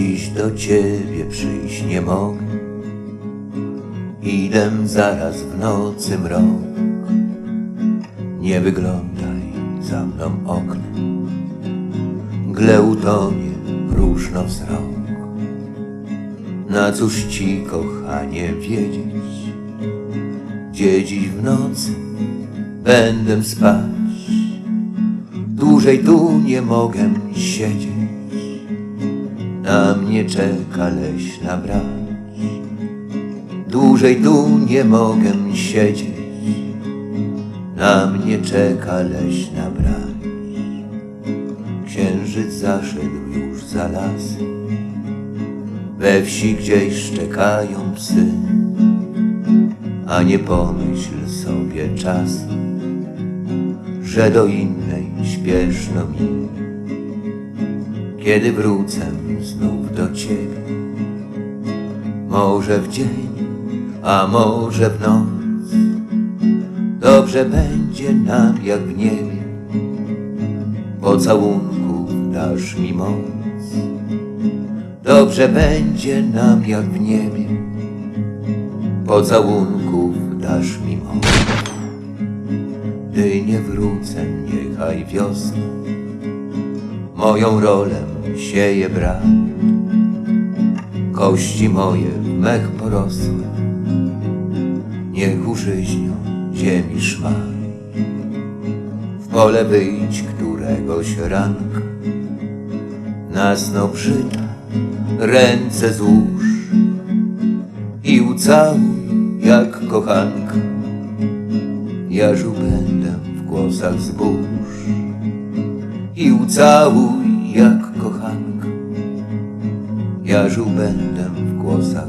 Dziś do ciebie przyjść nie mogę. Idę zaraz w nocy mrok. Nie wyglądaj za mną oknem Gle utonie próżno wzrok. Na cóż ci kochanie wiedzieć? Gdzie dziś w nocy będę spać? Dłużej tu nie mogę siedzieć Na mnie czeka leśna brać. Dłużej tu nie mogę siedzieć. Na mnie czeka leśna brać. Księżyc zaszedł już za lasy. We wsi gdzieś szczekają psy. A nie pomyśl sobie czas Że do innej śpieszno mi Kiedy wrócę znów do ciebie Może w dzień, a może w noc. Dobrze będzie nam jak w niebie Pocałunków dasz mi moc. Dobrze będzie nam jak w niebie Pocałunków dasz mi moc. Gdy nie wrócę, niechaj wiosna Moją rolę sieje brak Kości moje w mech porosłe Niech użyźnią ziemi szmal. W pole wyjdź któregoś ranka. Na sno przyta ręce złóż I ucałuj jak kochanka. Jażu będę w głosach zbóż i ucałuj jak kochanka. Jażu będę w głosach